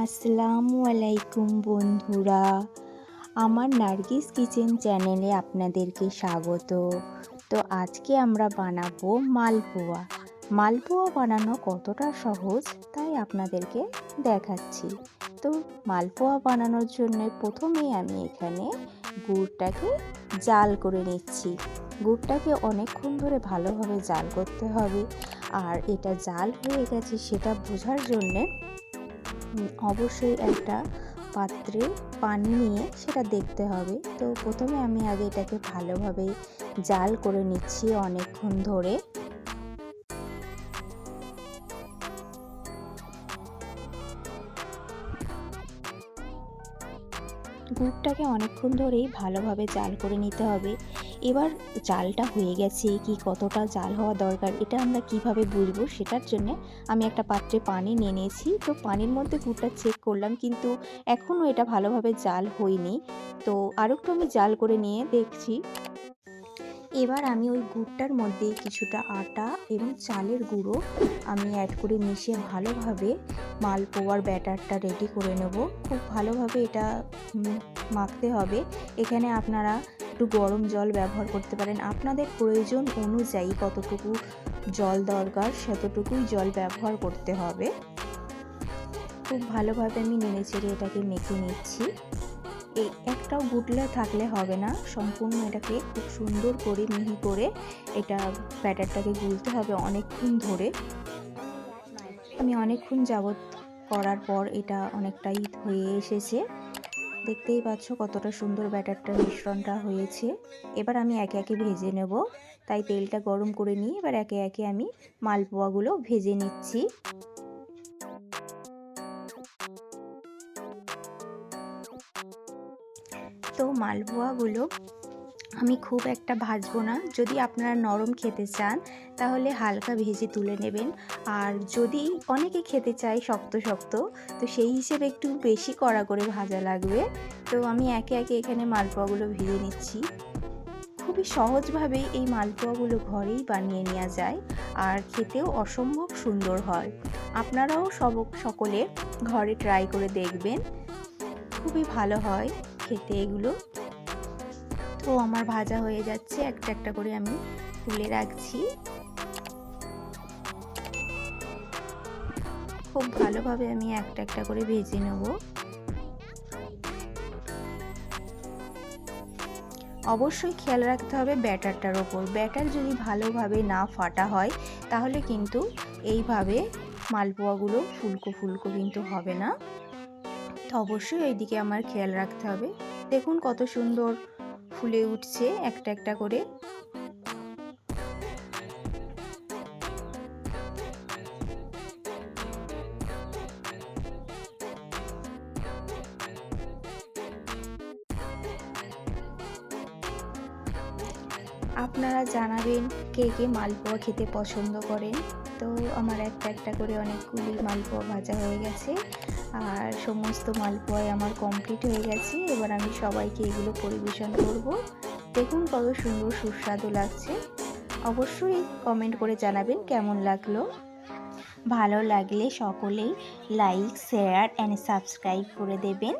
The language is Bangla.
আসসালামু আলাইকুম বন্ধুরা। আমার নার্গিস কিচেন চ্যানেলে আপনাদেরকে স্বাগত। তো আজকে আমরা বানাবো মালপোয়া। মালপোয়া বানানো কতটা সহজ তাই আপনাদেরকে দেখাচ্ছি। তো মালপোয়া বানানোর জন্য প্রথমেই আমি এখানে গুড়টাকে জাল করে নিচ্ছি। গুড়টাকে অনেকক্ষণ ধরে ভালোভাবে জাল করতে হবে। আর এটা জাল হয়ে গেছে সেটা বোঝার জন্যে অবশ্যই একটা পাত্রে পানি নিয়ে সেটা দেখতে হবে। তো প্রথমে আমি আগে এটাকে ভালোভাবে জাল করে নিচ্ছি অনেকক্ষণ ধরে। গুড়টাকে অনেকক্ষণ ধরেই ভালোভাবে জাল করে নিতে হবে। এবার জালটা হয়ে গেছে কি কতটা জাল হওয়া দরকার এটা আমরা কীভাবে বুঝব সেটার জন্য আমি একটা পাত্রে পানি নিয়ে নিয়েছি। তো পানির মধ্যে গুড়টা চেক করলাম কিন্তু এখনও এটা ভালোভাবে জাল হয়নি। তো আরেকটু আমি জাল করে নিয়ে দেখছি। এবার আমি ওই গুড়টার মধ্যে কিছুটা আটা এবং চালের গুঁড়ো আমি অ্যাড করে মিশিয়ে ভালোভাবে মালপোয়ার ব্যাটারটা রেডি করে নেব। খুব ভালোভাবে এটা মাখতে হবে। এখানে আপনারা একটু গরম জল ব্যবহার করতে পারেন। আপনাদের প্রয়োজন অনুযায়ী কতটুকু জল দরকার সেতটুকুই জল ব্যবহার করতে হবে। খুব ভালোভাবে আমি নেড়ে চেড়ে এটাকে মেখে নিচ্ছি। এই একটাও গুটলে থাকলে হবে না। সম্পূর্ণ এটাকে খুব সুন্দর করে মিহি করে এটা ব্যাটারটাকে গুলতে হবে অনেকক্ষণ ধরে। আমি অনেকক্ষণ যাবৎ করার পর এটা অনেকটাই হয়ে এসেছে। দেখতেই পাচ্ছ কতটা সুন্দর ব্যাটারটার মিশ্রণটা হয়েছে। এবার আমি একে একে ভেজে নেব। তাই তেলটা গরম করে নিয়ে এবার একে একে আমি মালপোয়াগুলো ভেজে নিচ্ছি। তো মালপোয়াগুলো আমি খুব একটা ভাজবো না। যদি আপনারা নরম খেতে চান, তাহলে হালকা ভেজে তুলে নেবেন। আর যদি অনেকে খেতে চায় শক্ত শক্ত, তো সেই হিসেবে একটু বেশি কড়া করে ভাজা লাগবে। তো আমি একে একে এখানে মালপোয়াগুলো ভেজে নিচ্ছি। খুবই সহজভাবেই এই মালপোয়াগুলো ঘরেই বানিয়ে নেওয়া যায় আর খেতেও অসম্ভব সুন্দর হয়। আপনারাও সব সকলে ঘরে ট্রাই করে দেখবেন। খুবই ভালো হয়। খেতে এগুলো। তো আমার ভাজা হয়ে যাচ্ছে, একটা একটা করে আমি তুলে রাখছি। খুব ভালোভাবে আমি একটা একটা করে ভেজে নেব। অবশ্যই খেয়াল রাখতে হবে ব্যাটারটার ওপর। ব্যাটার যদি ভালোভাবে না ফাটা হয়, তাহলে কিন্তু এইভাবে মালপোয়াগুলো ফুলকো ফুলকো কিন্তু হবে না। অবশ্যই এই দিকে আমার খেয়াল রাখতে হবে। দেখুন কত সুন্দর ফুলে উঠছে একটা একটা করে। আপনারা জানাবেন কে কে মালপোয়া খেতে পছন্দ করেন। তো আমার একটা একটা করে অনেকগুলি মালপোয়া ভাজা হয়ে গেছে। আর সমস্ত মালপোয়াই আমার কমপ্লিট হয়ে গেছে। এবার আমি সবাইকে এগুলো পরিবেশন করব। দেখুন কত সুন্দর সুস্বাদু লাগছে। অবশ্যই কমেন্ট করে জানাবেন কেমন লাগল। ভালো লাগলে সকলেই লাইক শেয়ার অ্যান্ড সাবস্ক্রাইব করে দেবেন।